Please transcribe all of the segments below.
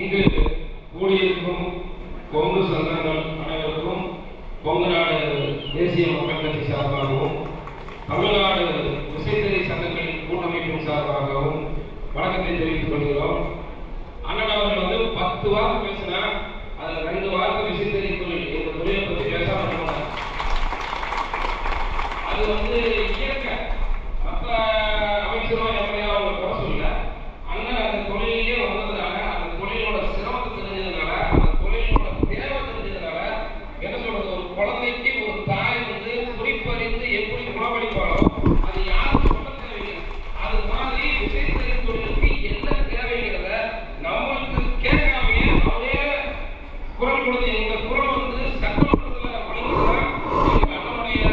இங்கு கூடியிருக்கும் கொங்கு சங்கங்கள் அனைவருக்கும் கொங்கு நாடு தேசிய மக்கள் கட்சி சார்பாகவும் தமிழ்நாடு விசைத்துறை சங்கங்களின் கூட்டமைப்பின் சார்பாகவும் வணக்கத்தை தெரிவித்துக் கொள்கிறோம். அண்ணன் அவர்கள் வந்து பத்து வாரம் பேசினா அதில் ரெண்டு வாரத்துக்கு விசைத்தறி தொழில் இந்த தொழிலை பற்றி பேசாம அது வந்து இயற்கை மற்ற அமைச்சரும் எப்படியா அவங்க குறை சொல்லல. அண்ணன் அந்த தொழில் குரல் கொடுத்து எங்க குரல் வந்து சட்டமன்றத்துல வழங்குதான் அண்ணனுடைய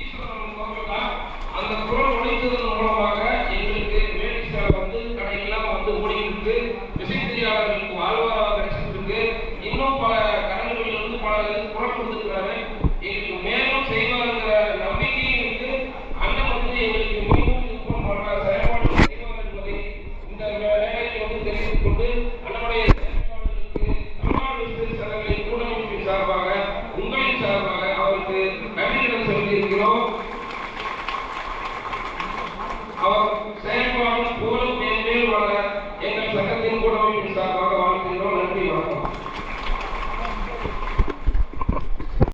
ஈஸ்வரன் அவர்கள் அந்த குரல் ஒழித்ததன் மூலமாக எங்களுக்கு மேடிஸ்ல வந்து கடையெல்லாம் வந்து ஓடிக்கிட்டு இருக்கு விசைத்தறியாளர்களுக்கு வாழ்வாதாரம் கிடைச்சிட்டு இன்னும் பல கரங்களில் இருந்து பல குரல் கொடுத்துருக்காரு எங்களுக்கு மேலும் செய்வாருங்கிற நம்பிக்கையும் இருக்கு. அண்ணன் வந்து எங்களுக்கு மீண்டும் இதுக்கும் பல செயல்பாடுகள் செய்வார் என்பதை இந்த வேலையில் வந்து தெரிவித்துக் கொண்டு கண்டிதம் சொல்லியிருக்கிறோம். அவர் செயல்பாடும் போலும் மேன்மேல் வளர எங்கள் சங்கத்தின் கூட்டமைப்பின் சார்பாக வாழ்த்துகிறோம் நன்றி வணக்கம்.